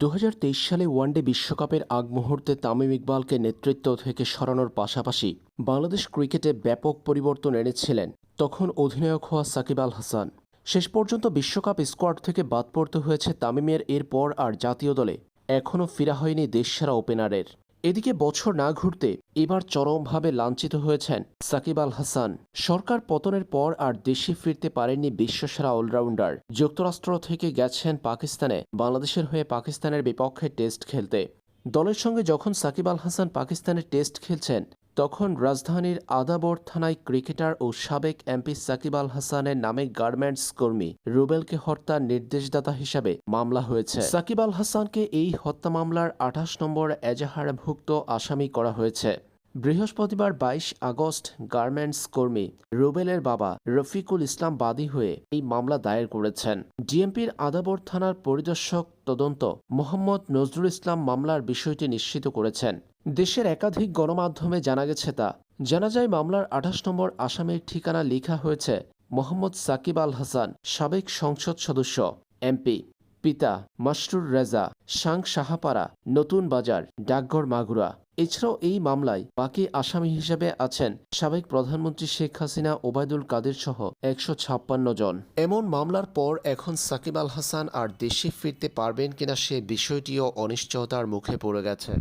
দু হাজার তেইশ সালে ওয়ানডে বিশ্বকাপের আগ মুহূর্তে তামিম ইকবালকে নেতৃত্ব থেকে সরানোর পাশাপাশি বাংলাদেশ ক্রিকেটে ব্যাপক পরিবর্তন এনেছিলেন তখন অধিনায়ক হওয়া সাকিব আল হাসান। শেষ পর্যন্ত বিশ্বকাপ স্কোয়াড থেকে বাদ পড়তে হয়েছে তামিমের, এরপর আর জাতীয় দলে এখনও ফিরা হয়নি দেশসেরা ওপেনারের। এদিকে বছর না ঘুরতে এবার চরমভাবে লাঞ্ছিত হয়েছেন সাকিব আল হাসান। সরকার পতনের পর আর দেশে ফিরতে পারেননি বিশ্বসেরা অলরাউন্ডার। যুক্তরাষ্ট্র থেকে গেছেন পাকিস্তানে, বাংলাদেশের হয়ে পাকিস্তানের বিপক্ষে টেস্ট খেলতে। দলের সঙ্গে যখন সাকিব আল হাসান পাকিস্তানের টেস্ট খেলছেন তখন রাজধানীর আদাবর থানায় ক্রিকেটার ও সাবেক এমপি সাকিব আল হাসানের নামে গার্মেন্টস কর্মী রুবেলকে হত্যার নির্দেশদাতা হিসাবে মামলা হয়েছে। সাকিব আল হাসানকে এই হত্যা মামলার আঠাশ নম্বর এজাহারভুক্ত আসামি করা হয়েছে। বৃহস্পতিবার বাইশ আগস্ট গার্মেন্টস কর্মী রুবেলের বাবা রফিকুল ইসলাম বাদী হয়ে এই মামলা দায়ের করেছেন। ডিএমপির আদাবর থানার পরিদর্শক তদন্ত মোহাম্মদ নজরুল ইসলাম মামলার বিষয়টি নিশ্চিত করেছেন। দেশের একাধিক গণমাধ্যমে জানা গেছে তা। জানা যায়, মামলার আঠাশ নম্বর আসামির ঠিকানা লেখা হয়েছে মোহাম্মদ সাকিব আল হাসান, সাবেক সংসদ সদস্য এমপি পিতা মাসরুর রেজা, সাং সাহাপাড়া, নতুন বাজার, ডাকঘর মাগুরা। এছাড়াও এই মামলায় বাকি আসামি হিসেবে আছেন সাবেক প্রধানমন্ত্রী শেখ হাসিনা, ওবায়দুল কাদের সহ একশো ছাপ্পান্ন জন। এমন মামলার পর এখন সাকিব আল হাসান আর দেশে ফিরতে পারবেন কিনা সে বিষয়টিও অনিশ্চয়তার মুখে পড়ে গেছে।